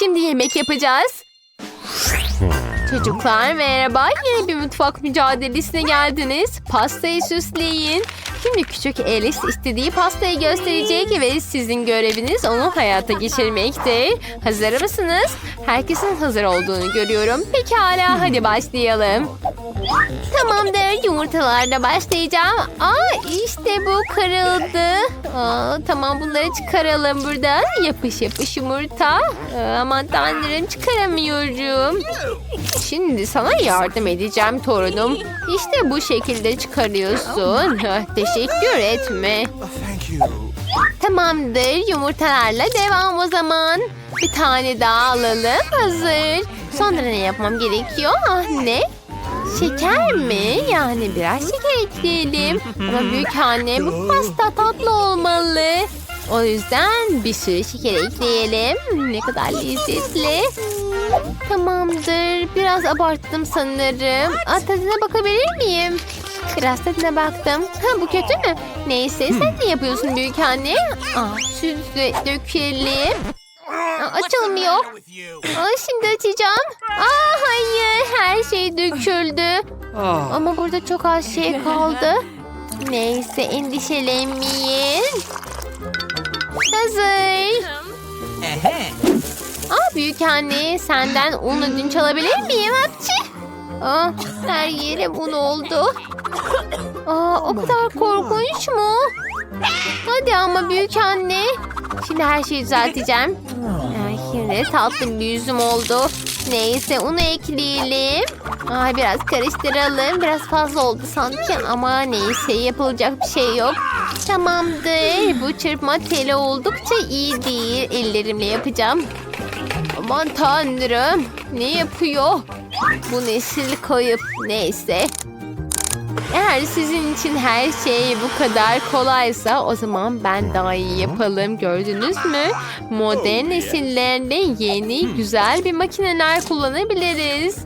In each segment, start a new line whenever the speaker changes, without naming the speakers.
Şimdi yemek yapacağız. Çocuklar merhaba. Yeni bir mutfak mücadelesine geldiniz. Pastayı süsleyin. Şimdi küçük Alice istediği pastayı gösterecek ve sizin göreviniz onu hayata geçirmektir. Hazır mısınız? Herkesin hazır olduğunu görüyorum. Pekala hadi başlayalım. Tamamdır yumurtalarla başlayacağım. Aa işte bu kırıldı. Aa, tamam bunları çıkaralım buradan. Yapış yapış yumurta. Aa, aman tanrım çıkaramıyorum. Şimdi sana yardım edeceğim torunum. İşte bu şekilde çıkarıyorsun. Ah, Teşekkür etme. Tamamdır yumurtalarla devam o zaman. Bir tane daha alalım. Hazır. Sonra ne yapmam gerekiyor? Ah ne? Şeker mi? Yani biraz şeker ekleyelim. Ama büyük anne bu pasta tatlı olmalı. O yüzden bir sürü şeker ekleyelim. Ne kadar lezzetli. Tamamdır. Biraz abarttım sanırım. Aa, tadına bakabilir miyim? Biraz tadına baktım. Ha bu kötü mü? Neyse sen ne yapıyorsun büyük anne? Aa, süt de dökelim. Aa, açılmıyor. Aa, şimdi açacağım. Aa, hayır her şey döküldü. Ama burada çok az şey kaldı. Neyse endişelenmeyin. Hazır. Aa büyük anne senden un ödünç alabilir miyim hapçı? Aa, her yerim un oldu. Aa, o kadar korkunç mu? Hadi ama büyük anne. Şimdi her şeyi düzelteceğim. Ay, şimdi tatlı bir yüzüm oldu. Neyse unu ekleyelim. Ay, biraz karıştıralım. Biraz fazla oldu sanki ama neyse yapılacak bir şey yok. Tamamdır. Bu çırpma teli oldukça iyi değil. Ellerimle yapacağım. Aman tanrım. Ne yapıyor? Bu nesil kayıp. Neyse. Eğer sizin için her şey bu kadar kolaysa o zaman ben daha iyi yapalım. Gördünüz mü? Modern nesillerle yeni güzel bir makineler kullanabiliriz.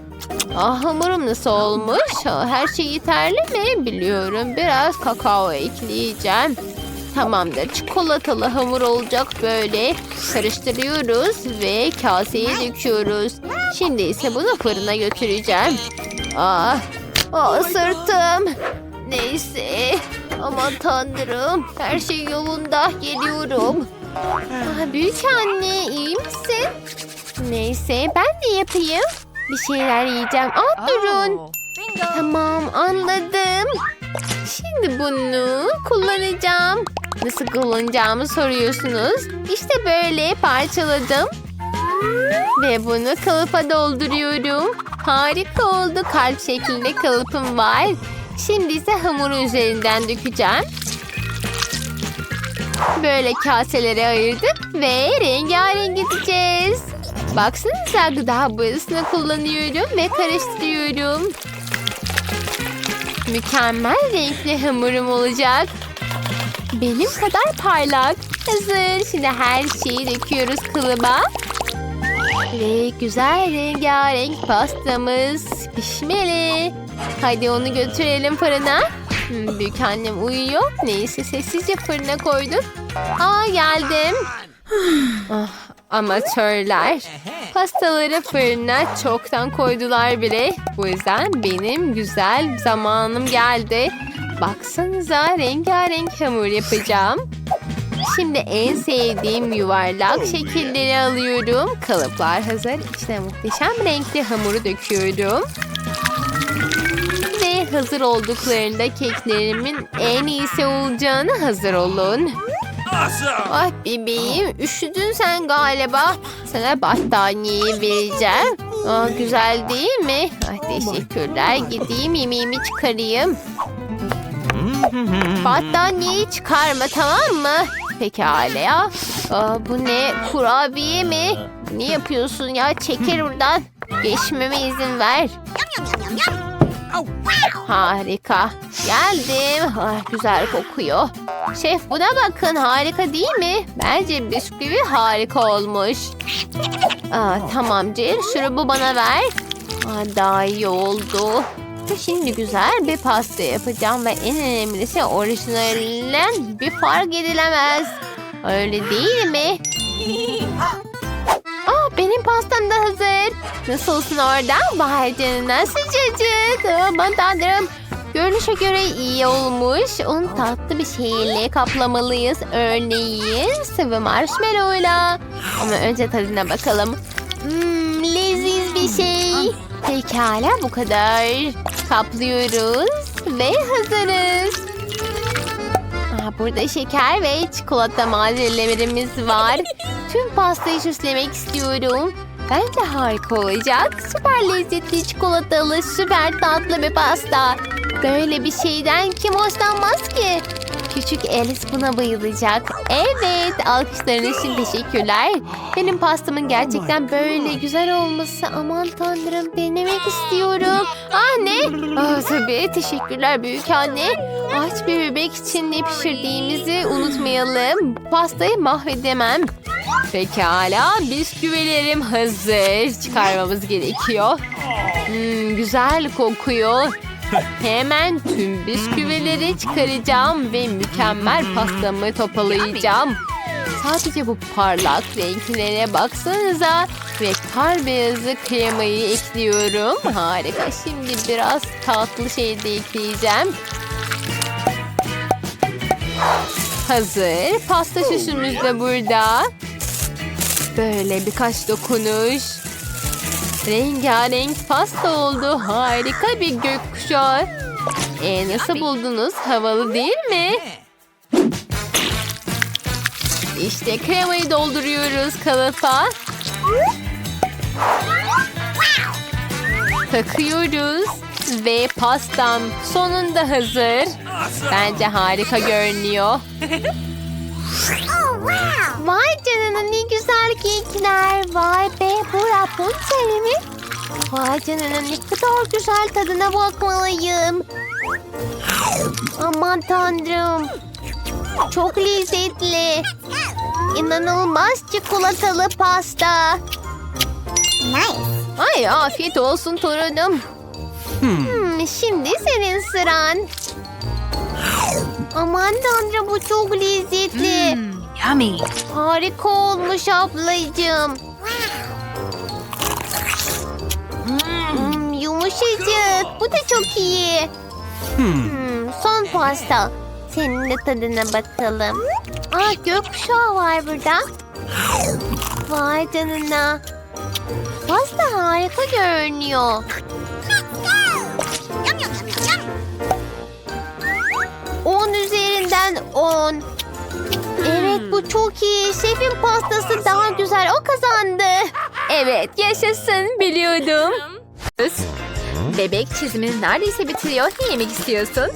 Ah hamurum nasıl olmuş? Her şey yeterli mi? Biliyorum. Biraz kakao ekleyeceğim. Tamamdır. Çikolatalı hamur olacak böyle. Karıştırıyoruz ve kaseye döküyoruz. Şimdi ise bunu fırına götüreceğim. Ah, ah sırtım. Neyse. Aman tanrım. Her şey yolunda. Geliyorum. Ah, büyük anne iyi misin? Neyse ben de yapayım. Bir şeyler yiyeceğim. Ah durun. Tamam anladım. Şimdi bunu kullanacağım. Nasıl kullanacağımı soruyorsunuz. İşte böyle parçaladım. Ve bunu kalıpa dolduruyorum. Harika oldu. Kalp şeklinde kalıpım var. Şimdi ise hamuru üzerinden dökeceğim. Böyle kaselere ayırdık ve rengarenk edeceğiz. Baksanıza gıda boyasını kullanıyorum ve karıştırıyorum. Mükemmel renkli hamurum olacak. Benim kadar parlak. Hazır. Şimdi her şeyi döküyoruz kılıba. Ve güzel rengarenk pastamız pişmeli. Hadi onu götürelim fırına. Hmm, büyük annem uyuyor. Neyse sessizce fırına koydum. Aa geldim. Ah, amatörler. Pastaları fırına çoktan koydular bile. Bu yüzden benim güzel zamanım geldi. Baksanıza rengarenk hamur yapacağım. Şimdi en sevdiğim yuvarlak şekilleri alıyorum. Kalıplar hazır. İçine muhteşem renkli hamuru döküyorum. Ve hazır olduklarında keklerimin en iyisi olacağını hazır olun. Ah bebeğim üşüdün sen galiba. Sana battaniyeyi vereceğim. Aa, güzel değil mi? Ah, teşekkürler. Gideyim yemeğimi çıkarayım. Battaniyeyi çıkarma tamam mı? Pekala ya. Aa, bu ne? Kurabiye mi? Ne yapıyorsun ya? Çekil buradan. Geçmeme izin ver. Harika. Geldim. Ah, güzel kokuyor. Şef buna bakın harika değil mi? Bence bisküvi harika olmuş. Aa, tamam Jill şurubu bana ver. Aa, daha iyi oldu. Şimdi güzel bir pasta yapacağım ve en önemlisi orijinalinden bir fark edilemez. Öyle değil mi? Aa, benim hazır. Nasılsın orada? Vay canına sıcacık. Aman tanrım. Görünüşe göre iyi olmuş. Onu tatlı bir şeyle kaplamalıyız. Örneğin sıvı marshmallow'la. Ama önce tadına bakalım. Hmm, leziz bir şey. Pekala bu kadar. Kaplıyoruz ve hazırız. Aa, burada şeker ve çikolata malzemelerimiz var. Tüm pastayı süslemek istiyorum. Bence harika olacak. Süper lezzetli çikolatalı, süper tatlı bir pasta. Böyle bir şeyden kim hoşlanmaz ki? Küçük Alice buna bayılacak. Evet, alkışlarınız için teşekkürler. Benim pastamın gerçekten böyle güzel olması aman tanrım denemek istiyorum. Ah ne? Ah, tabii teşekkürler büyük anne. Aç bir bebek için ne pişirdiğimizi unutmayalım. Pastayı mahvedemem. Pekala bisküvilerim hazır. Çıkarmamız gerekiyor. Hmm, güzel kokuyor. Hemen tüm bisküvileri çıkaracağım ve mükemmel pastamı toparlayacağım. Sadece bu parlak renklere baksanıza. Ve kar beyazı kremayı ekliyorum. Harika. Şimdi biraz tatlı şey de ekleyeceğim. Hazır. Pasta süsümüz de burada. Böyle birkaç dokunuş. Rengarenk pasta oldu. Harika bir gökkuşağı. E, nasıl buldunuz? Havalı değil mi? İşte kremayı dolduruyoruz kalıpa. Takıyoruz. Ve pastam sonunda hazır. Bence harika görünüyor. Vay canına ne güzel kekler. Vay be bu Rapunzel mi? Vay canına ne kadar güzel tadına bakmalıyım. Aman tanrım. Çok lezzetli. İnanılmaz çikolatalı pasta. Ay afiyet olsun torunum. Hmm, şimdi senin sıran. Aman tanrım bu çok lezzetli.
Yummy.
Harika olmuş ablacığım. Yumuşacık. Bu da çok iyi. Hmm, son pasta. Senin de tadına bakalım. Aa gökkuşağı var burada. Vay canına. Pasta harika görünüyor. 10 üzerinden 10. Evet bu çok iyi. Şefin pastası daha güzel. O kazandı. Evet yaşasın biliyordum. Bebek çizimini neredeyse bitiriyor. Ne yemek istiyorsun?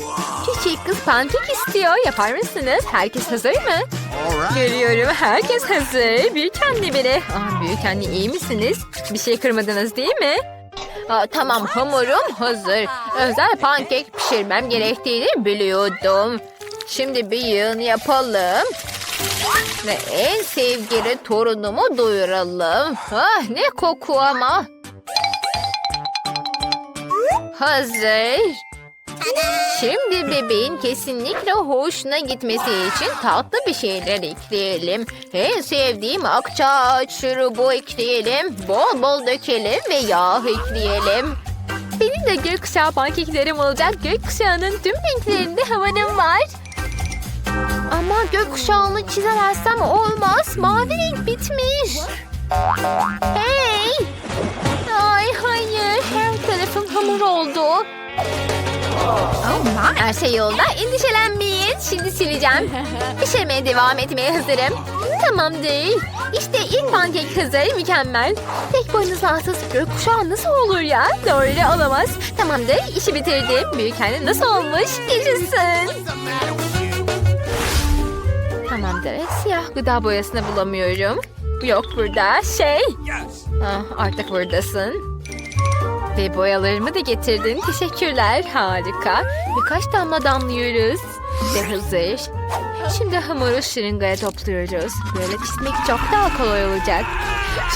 Küçük kız pankek istiyor. Yapar mısınız? Herkes hazır mı? Görüyorum herkes hazır. Büyük anne bile. Aa, büyük anne iyi misiniz? Bir şey kırmadınız değil mi? Aa, tamam hamurum hazır. Özel pankek pişirmem gerektiğini biliyordum. Şimdi bir yığın yapalım. Ve en sevgili torunumu doyuralım. Ah ne koku ama. Hazır. Şimdi bebeğin kesinlikle hoşuna gitmesi için tatlı bir şeyler ekleyelim. En sevdiğim akçaağaç şurubu ekleyelim. Bol bol dökelim ve yağ ekleyelim. Benim de gökkuşağı pankeklerim olacak. Gökkuşağının tüm renklerinde havanım var. Ama gökkuşağını çizemezsem olmaz. Mavi renk bitmiş. Hey! Her tarafım hamur oldu.
Oh my.
Her şey yolunda. Endişelenmeyin. Şimdi sileceğim. Pişirmeye devam etmeye hazırım. Tamamdır. İşte ilk pankek hazır. Mükemmel. Tek boynuzlarsız gökkuşağı nasıl olur ya? Doğru olamaz. Tamamdır. İşi bitirdim. Büyük anne nasıl olmuş? Yaşasın. Tamamdır. Siyah gıda boyasını bulamıyorum. Yok burada. Şey. Ah, artık buradasın. Ve boyalarımı da getirdin. Teşekkürler. Harika. Birkaç damla damlıyoruz. Ve hazır. Şimdi hamuru şırıngaya topluyoruz. Böyle pişmek çok daha kolay olacak.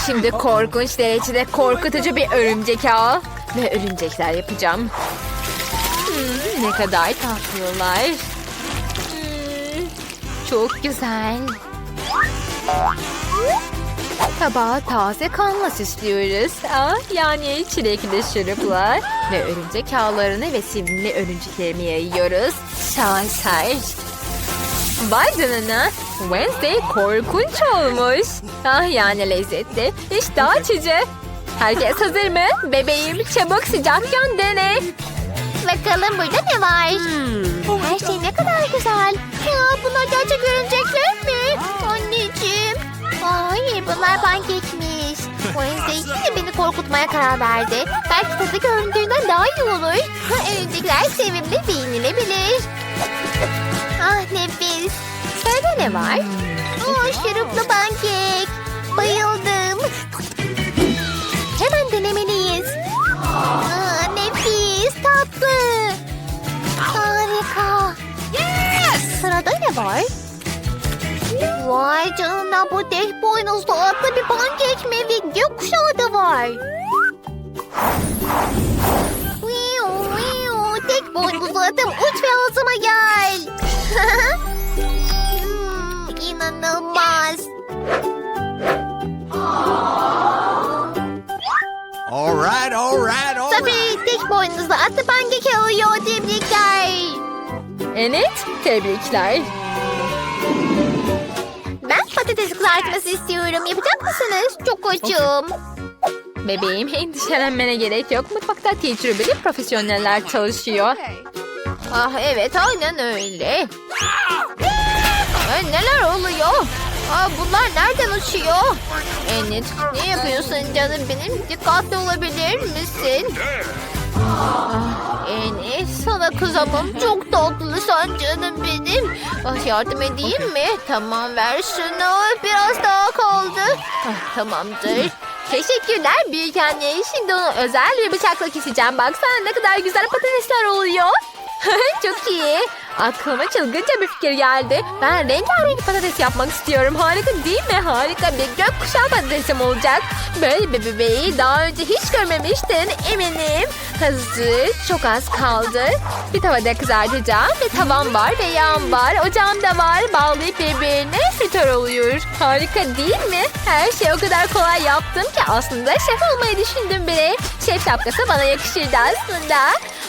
Şimdi korkunç derecede korkutucu bir örümcek ağı. Ve örümcekler yapacağım. Hmm, ne kadar tatlılar. Hmm, çok güzel.
Tabağı taze kanla süslüyoruz. Ah, yani çilekli şuruplar ve örümcek ağlarını ve sivri örümceklerimi yayıyoruz. Şaheser. Vay canına. Wednesday korkunç olmuş. Ah yani lezzetli. İşte açıcı. Herkes hazır mı? Bebeğim çabuk sıcakken dene. Bakalım burada ne var? Her şey ne kadar güzel. Aa, bunlar gerçek örümcekler mi? Anneciğim. Ay bunlar pankekmiş. Wednesday yine beni korkutmaya karar verdi. Belki tadı göründüğünden daha iyi olur. Ha, Örümcekler sevimli ve yenilebilir. Ah nefis. Sırada ne var? Aa, şuruplu pankek. Bayıldım. Hemen denemeliyiz. Aa, nefis, tatlı. Harika. Sırada ne var? Vay canına bu tek boynuzlu atlı bir pankek mi ve gökkuşağı da var. Viu, viu, tek boynuzlu atım uç ve ağzıma gel. hmm, inanılmaz.
All right, all right, all right.
Tabii tek boynuzlu atlı pankek alıyor tebrikler. Evet, tebrikler. Patates kızartması istiyorum. Yapacak mısınız? Çok açım. Bebeğim endişelenmene gerek yok. Mutfakta tecrübeli profesyoneller çalışıyor. Ah evet aynen öyle. Ay, neler oluyor? Aa, bunlar nereden uçuyor? Enit ne yapıyorsun canım benim? Dikkatli olabilir misin? Ah, Enit sana kızamam. Çok tatlısın canım benim. Ah, yardım edeyim mi? Tamam ver şunu. Biraz daha kaldı. Ah, tamamdır. Teşekkürler büyük anne. Şimdi onu özel bir bıçakla keseceğim. Baksana ne kadar güzel patatesler oluyor. Çok iyi. Aklıma çılgınca bir fikir geldi. Ben rengarenk patates yapmak istiyorum. Harika değil mi? Harika bir gökkuşağı patatesim olacak. Böyle bir bebeği daha önce hiç görmemiştin eminim. Hazır. Çok az kaldı. Bir tavada kızartacağım. Bir tavam var ve yağım var. Ocağım da var. Bağlayıp birbirine fritör oluyor. Harika değil mi? Her şeyi o kadar kolay yaptım ki aslında şef olmayı düşündüm bile. Şef şapkası bana yakışırdı aslında.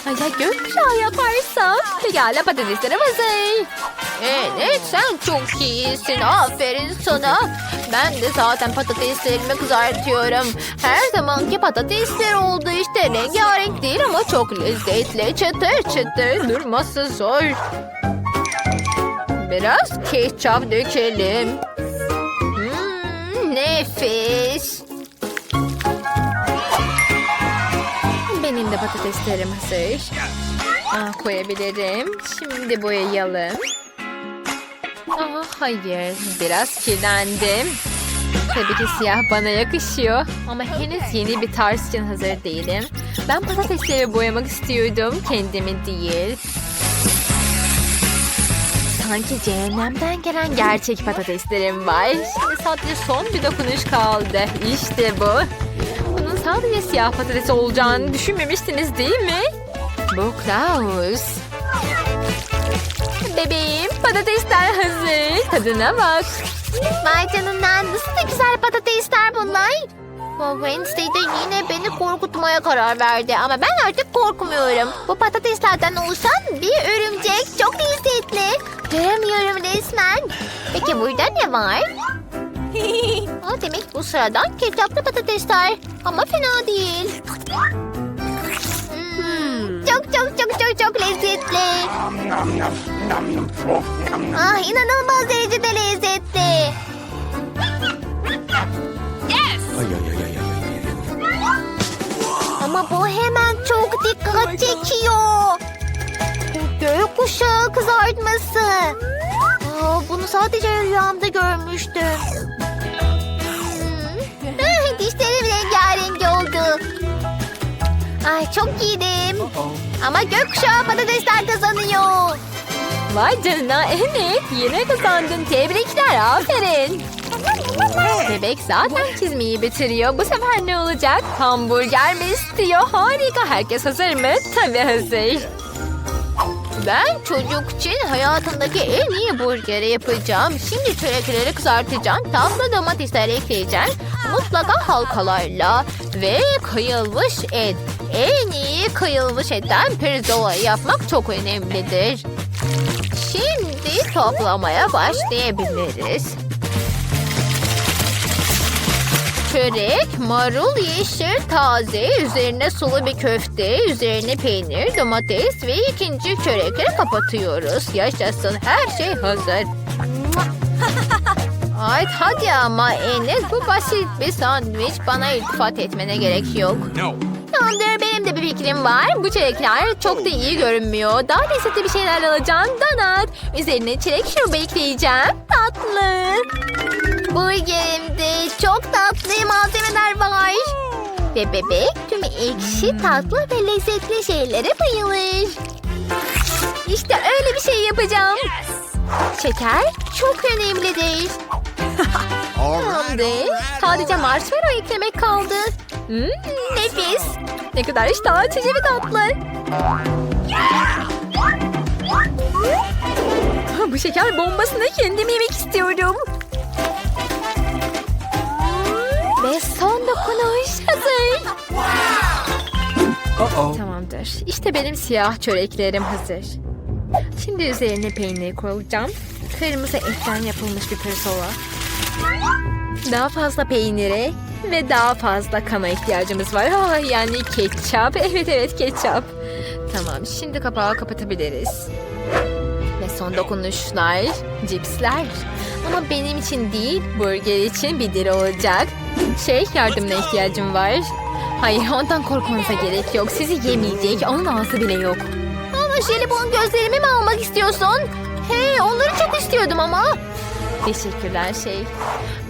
Ay ya gökkuşağı yaparsam. Pekala patateslerim hazır. Evet sen çok iyisin. Aferin sana. Ben de zaten patateslerimi kızartıyorum. Her zamanki patatesler oldu işte. Rengarenk değil ama çok lezzetli. Çıtır çıtır durması zor. Biraz ketçap dökelim. Hmm, nefis. Benim de patateslerim hazır. Ah, koyabilirim. Şimdi boyayalım. Ah, hayır. Biraz kirlendim. Tabii ki siyah bana yakışıyor. Ama henüz yeni bir tarz için hazır değilim. Ben patatesleri boyamak istiyordum. Kendimi değil. Sanki cehennemden gelen gerçek patateslerim var. Şimdi sadece son bir dokunuş kaldı. İşte bu. Sadece siyah patates olacağını düşünmemiştiniz değil mi? Bu Klaus. Bebeğim patatesler hazır. Tadına bak. Vay canına nasıl da güzel patatesler bunlar. Bu Wednesday'de yine beni korkutmaya karar verdi ama ben artık korkmuyorum. Bu patateslerden oluşan bir örümcek çok lezzetli. Göremiyorum resmen. Peki burada ne var? Aa, demek bu sıradan ketçaplı patatesler. Ama fena değil. Hmm, çok çok çok çok çok lezzetli. Ah inanılmaz derecede lezzetli.
Ay, ay, ay, ay, ay, ay, ay.
Ama bu hemen çok dikkat çekiyor. Bu gökkuşağı kızartması. Aa, bunu sadece rüyamda görmüştüm. Ay çok yedim. Ama gökkuşağı patatesler kazanıyor. Vay canına evet yine kazandın tebrikler aferin. Bebek zaten çizmeyi bitiriyor. Bu sefer ne olacak? Hamburger mi istiyor? Harika. Herkes hazır mı? Tabii hazır. Ben çocuk için hayatımdaki en iyi burgeri yapacağım. Şimdi çörekleri kızartacağım. Tatlı domatesler ekleyeceğim. Mutlaka halkalarla. Ve kıyılmış et. En iyi kıyılmış etten pirzola yapmak çok önemlidir. Şimdi toplamaya başlayabiliriz. Çörek, marul, yeşil, taze, üzerine sulu bir köfte, üzerine peynir, domates ve ikinci çörekleri kapatıyoruz. Yaşasın her şey hazır. Ay hadi ama Enes bu basit bir sandviç bana iltifat etmene gerek yok.
No.
Tamamdır benim de bir fikrim var. Bu çilekler çok da iyi görünmüyor. Daha lezzetli bir şeyler alacağım. Donat. Üzerine çilek şurubu ekleyeceğim. Tatlı. Burgerimde çok tatlı malzemeler var. Ve bebek tüm ekşi, tatlı ve lezzetli şeylere bayılır. İşte öyle bir şey yapacağım. Şeker çok önemlidir. Tamamdır. Sadece marshmallow eklemek kaldı. Hmm, nefis. Ne kadar iştah açıcı bir tatlı. Bu şeker bombasını kendim yemek istiyorum. Ve son dokunuş hazır.
Uh-oh.
Tamamdır. İşte benim siyah çöreklerim hazır. Şimdi üzerine peynir koyacağım. Kırmızı etten yapılmış bir pirzola. Daha fazla peynire ve daha fazla kana ihtiyacımız var. Ah, yani ketçap. Evet evet ketçap. Tamam şimdi kapağı kapatabiliriz. Ve son dokunuşlar, cipsler. Ama benim için değil, burger için bir diri olacak. Şey, yardımına ihtiyacım var. Hayır, ondan korkmanıza gerek yok. Sizi yemeyecek, onun ağzı bile yok. Ama jelibon gözlerimi mi almak istiyorsun? Hey, onları çok istiyordum ama. Teşekkürler şey.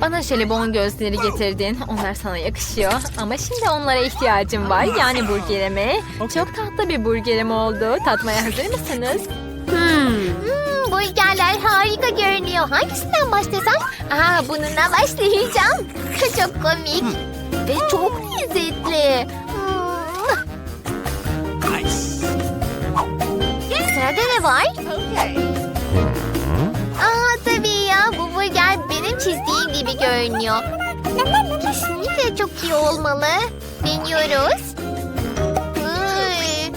Bana jelibon gözleri getirdin. Onlar sana yakışıyor. Ama şimdi onlara ihtiyacım var. Yani burgerime. Çok tatlı bir burgerim oldu. Tatmaya hazır mısınız? Hmm, burgerler harika görünüyor. Hangisinden başlasam? Aa, bununla başlayacağım. Çok komik. Ve çok lezzetli. Hmm. Sırada ne var? Aa görünüyor. Kesinlikle çok iyi olmalı. Deniyoruz. Iy,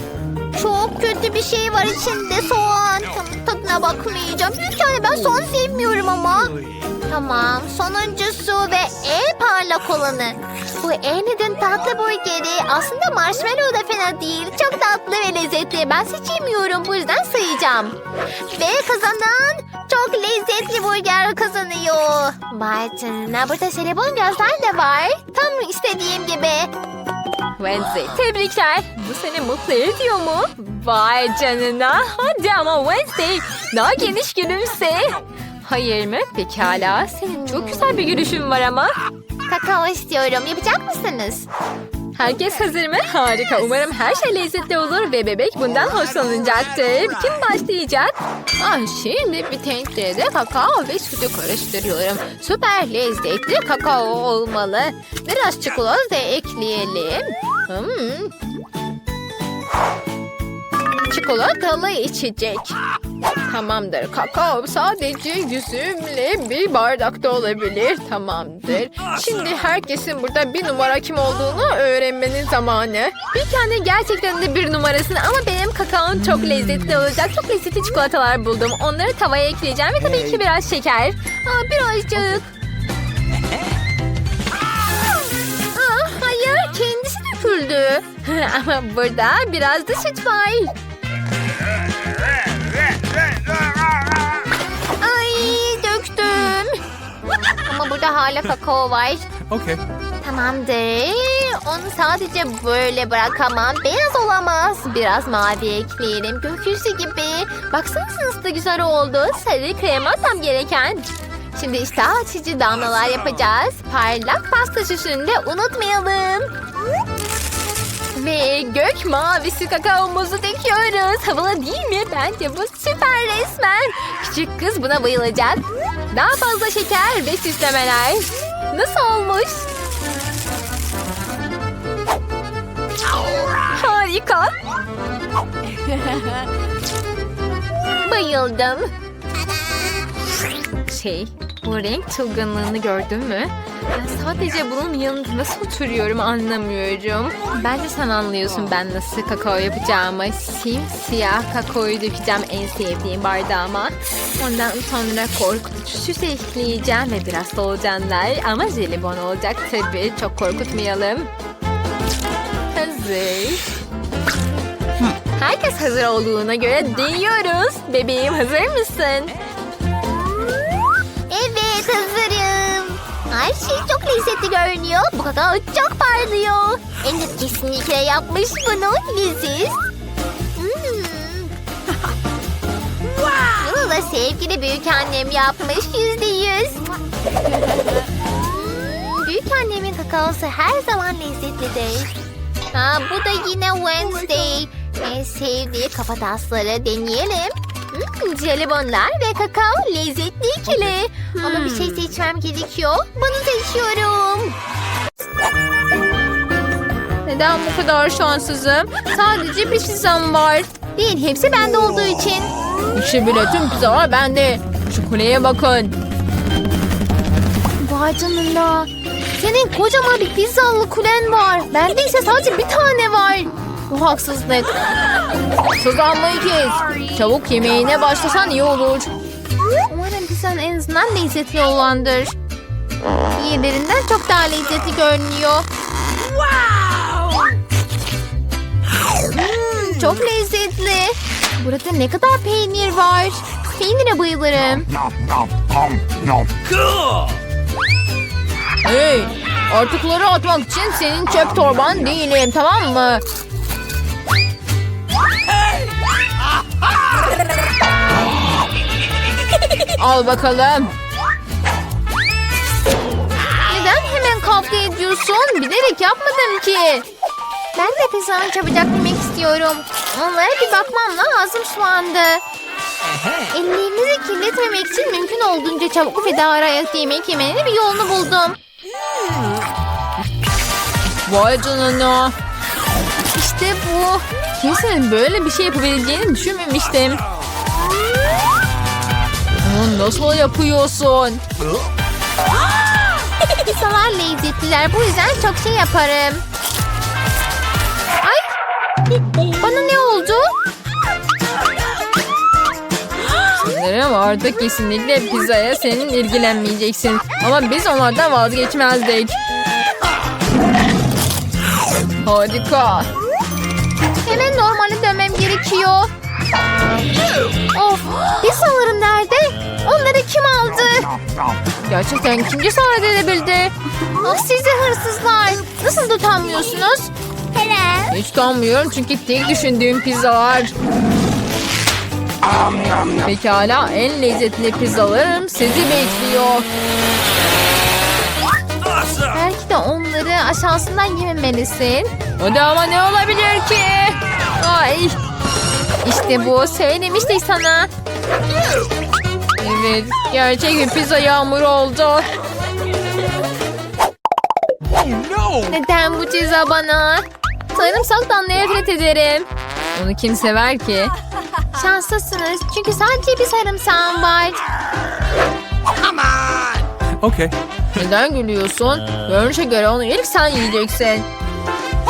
çok kötü bir şey var içinde soğan. Tadına bakmayacağım. Yani ben soğan sevmiyorum ama. Tamam sonuncusu ve en parlak olanı. Bu Annie'nin tatlı burgeri aslında marshmallow da fena değil. Çok tatlı ve lezzetli. Ben seçemiyorum bu yüzden sayacağım. Ve kazanan çok lezzetli burger kazanıyor. Canına burada jelibon gözler de var. Tam istediğim gibi. Wednesday tebrikler. Bu seni mutlu ediyor mu? Vay canına. Hadi ama Wednesday daha geniş gülümse. Hayır mı? Pekala. Senin çok güzel bir gülüşün var ama. Kakao istiyorum. Yapacak mısınız? Herkes hazır mı? Harika. Umarım her şey lezzetli olur ve bebek bundan hoşlanacaktır. Kim başlayacak? Ah, şimdi bir tencerede kakao ve sütü karıştırıyorum. Süper lezzetli kakao olmalı. Biraz çikolata ekleyelim. Hmm. Çikolatalı içecek. Tamamdır. Kakao sadece yüzümle bir bardakta olabilir. Tamamdır. Şimdi herkesin burada bir numara kim olduğunu öğrenmenin zamanı. Bir tane gerçekten de bir numarasını ama benim kakaom çok lezzetli olacak. Çok lezzetli çikolatalar buldum. Onları tavaya ekleyeceğim ve tabii ki biraz şeker. Aa, birazcık. Aa, hayır kendisi döküldü. ama burada biraz da süt var. Ama burada hala kakao var.
Okay.
Tamamdır. Onu sadece böyle bırakamam. Beyaz olamaz. Biraz mavi ekleyelim. Gökyüzü gibi. Baksanıza nasıl da güzel oldu. Sarı krema tam gereken. Şimdi işte açıcı damlalar yapacağız. Parlak pasta süsünü de unutmayalım. Ve gök mavisi kakaomuzu döküyoruz. Havalı değil mi? Bence bu süper resmen. Küçük kız buna bayılacak. Daha fazla şeker ve süslemeler. Nasıl olmuş? Harika. Bayıldım. Şey, bu renk çılgınlığını gördün mü? Ben sadece bunun yanında nasıl oturuyorum anlamıyorum. Bence sen anlıyorsun ben nasıl kakao yapacağımı. Simsiyah kakaoyu dökeceğim en sevdiğim bardağıma. Ondan sonra korkutucu süs ekleyeceğim ve biraz solucanlar ama jelibon olacak tabii. Çok korkutmayalım. Hazır. Herkes hazır olduğuna göre deniyoruz. Bebeğim hazır mısın?
Hazırım. Her şey çok lezzetli görünüyor. Bu kakao çok parlıyor. Enid kesinlikle yapmış bunu. Leziz. Bunu da sevgili büyük annem yapmış yüzde yüz. Hmm, büyük annemin kakaosu her zaman lezzetlidir. Ha, bu da yine Wednesday. En sevdiği kafatasları deneyelim. Hmm, jelibonlar ve kakao lezzetli ikili. Ama bir şey seçmem gerekiyor. Bunu seçiyorum.
Neden bu kadar şanssızım? Sadece bir pizzam var. Değil, hepsi bende olduğu için. İşte bile tüm pizzalar bende. Şu kuleye bakın. Vay canına. Senin kocaman bir pizzalı kulen var. Bende ise sadece bir tane var. Bu haksızlık. Sızlanmayı kes. Çabuk yemeğine başlasan iyi olur. Umarım pizzan en azından lezzetli olandır. Diğerlerinden çok daha lezzetli görünüyor. Hmm, çok lezzetli. Burada ne kadar peynir var. Peynire bayılırım. Hey, artıkları atmak için senin çöp torban değilim tamam mı? Al bakalım. Neden hemen kavga ediyorsun? Bilerek yapmadım ki. Ben de pizzanı çabucak yemek istiyorum. Onlara bir bakmam lazım şu anda. Ellerinizi kirletmemek için mümkün olduğunca çabuk ve daha rahat yemek yemenin bir yolunu buldum. Vay canına. İşte bu. Kimsenin böyle bir şey yapabileceğini düşünmemiştim. Bunu nasıl yapıyorsun? Pizzalar lezzetliler. Bu yüzden çok şey yaparım. Ay! Bana ne oldu? Sanırım artık kesinlikle pizzaya senin ilgilenmeyeceksin. Ama biz onlardan vazgeçmezdik. Harika. Gerekiyor. Of, pizzalarım nerede? Onları kim aldı? Gerçekten kim cesaret edebildi? Ah sizi hırsızlar. Nasıl utanmıyorsunuz?
Hello.
Hiç utanmıyorum çünkü tek düşündüğüm pizzalar. Pekala en lezzetli pizzalarım sizi bekliyor. Belki de onları aşağısından yememelisin. O da ama ne olabilir ki? Ay. İşte bu söylemiştik sana. Evet gerçek bir pizza yağmuru oldu. Neden bu ceza bana? Sarımsaktan nefret ederim. Onu kim sever ki? Şanslısınız çünkü sadece bir sarımsağım var.
Okay.
Neden gülüyorsun? Görünüşe göre onu ilk sen yiyeceksin.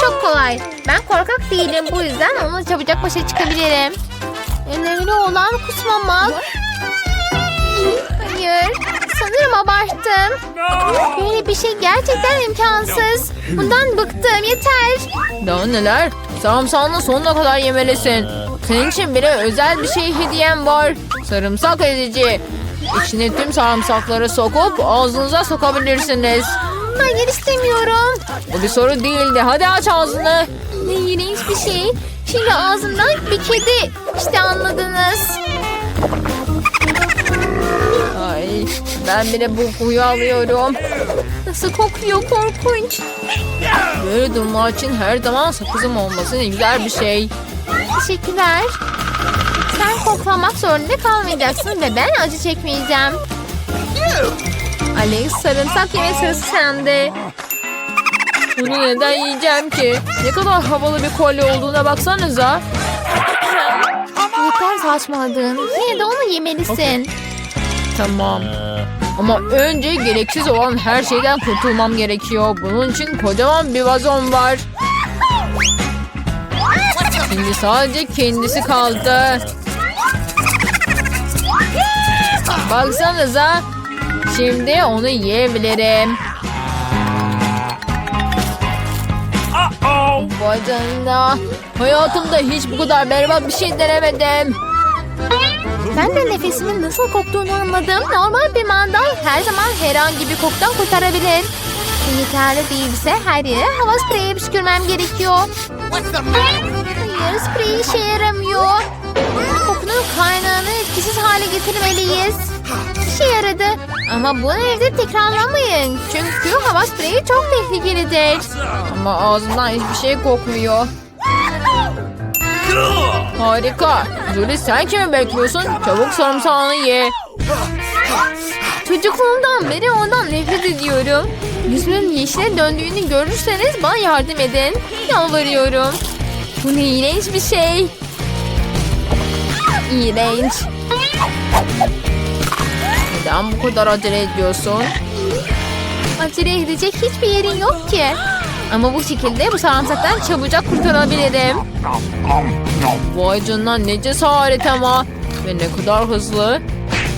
Çok kolay. Ben korkak değilim bu yüzden onunla çabucak başa çıkabilirim. Önemli olan kusmamak. Hayır. Sanırım abarttım. Böyle bir şey gerçekten imkansız. Bundan bıktım yeter. Daha neler? Sarımsağını sonuna kadar yemelisin. Senin için bile özel bir şey hediyem var. Sarımsak edici. İçine tüm sarımsakları sokup ağzınıza sokabilirsiniz. Hayır istemiyorum. Bu bir soru değildi. Hadi aç ağzını. Ne iğrenç bir şey. Şimdi ağzımdan bir kedi. İşte anladınız. Ay, ben bile bu kokuyu alıyorum. Nasıl kokuyor korkunç. Böyle durumlar için her zaman sakızım olması ne güzel bir şey. Teşekkürler. Sen koklamak zorunda kalmayacaksın ve ben acı çekmeyeceğim. Alex sarımsak yeme sırası sende. Bunu neden yiyeceğim ki? Ne kadar havalı bir kolye olduğuna baksanıza. kadar saçmaladın. Yine de onu yemelisin. Tamam. Ama önce gereksiz olan her şeyden kurtulmam gerekiyor. Bunun için kocaman bir vazon var. Şimdi sadece kendisi kaldı. Baksanıza. Şimdi onu yiyebilirim. Vay canına. Hayatımda hiç bu kadar berbat bir şey denemedim. Ben de nefesimin nasıl koktuğunu anladım. Normal bir mandal her zaman herhangi bir kokudan kurtarabilir. Yeterli değilse her yere hava spreyi püskürmem gerekiyor. Hayır sprey işe yaramıyor. Kokunun kaynağını etkisiz hale getirmeliyiz. İşe yaradı. Ama bunu evde tekrarlamayın. Çünkü hava spreyi çok tehlikelidir. Ama ağzından hiçbir şey kokmuyor. Harika. Julie sen kimi bekliyorsun? Çabuk sarımsağını ye. Çocukluğumdan beri ondan nefret ediyorum. Yüzümün yeşile döndüğünü görürseniz bana yardım edin. Yalvarıyorum. Bu ne iğrenç bir şey. İğrenç. Neden bu kadar acele ediyorsun? Acele edecek hiçbir yerin yok ki. Ama bu şekilde bu sarımsaktan çabucak kurtarabilirim. Vay canına ne cesaret ama. Ve ne kadar hızlı.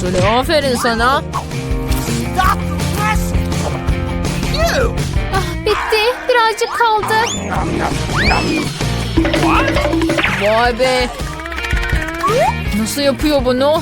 Julie aferin sana. Ah, bitti. Birazcık kaldı. Vay be. Nasıl yapıyor bunu?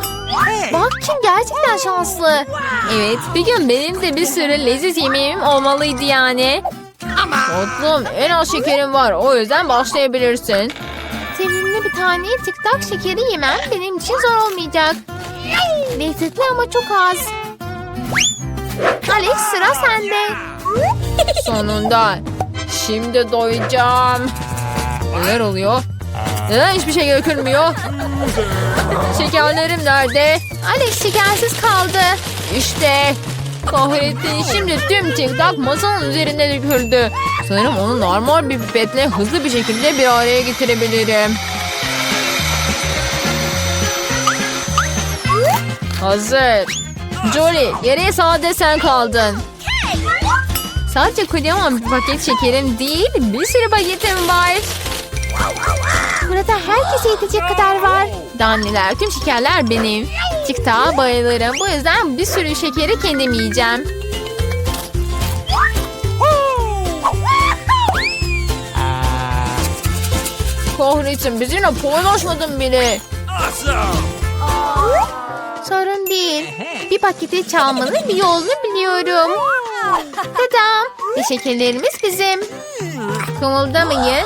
Bak kim gerçekten şanslı. Evet bir gün benim de bir sürü leziz yemeğim olmalıydı yani. Tatlım en az şekerim var o yüzden başlayabilirsin. Sevimli bir tane TikTok şekeri yemem benim için zor olmayacak. Lezzetli ama çok az. Alex sıra sende. Sonunda. Şimdi doyacağım. Neler oluyor? Neden hiçbir şey dökülmüyor? Şekerlerim nerede? Alex şekersiz kaldı. İşte. Kahretsin şimdi tüm TikTok masanın üzerine döküldü. Sanırım onu normal bir pipetle hızlı bir şekilde bir araya getirebilirim. Hazır. Jolie geriye sade sen kaldın. Sadece kocaman bir paket şekerim değil bir sürü paketim var. Burada herkese yetecek kadar var. Danneler, tüm şekerler benim. TikTok'a bayılırım. Bu yüzden bir sürü şekeri kendim yiyeceğim. Kahretsin bizimle paylaşmadın bile. Sorun değil. Bir paketi çalmanın bir yolunu biliyorum. Tadam. Ve şekerlerimiz bizim. Kımıldamayın.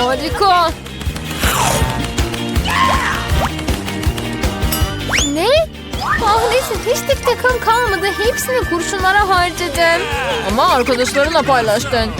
Harika. Ne? Kahretsin hiç tek takım kalmadı. Hepsini kurşunlara harcadım. Ama arkadaşlarınla paylaştın.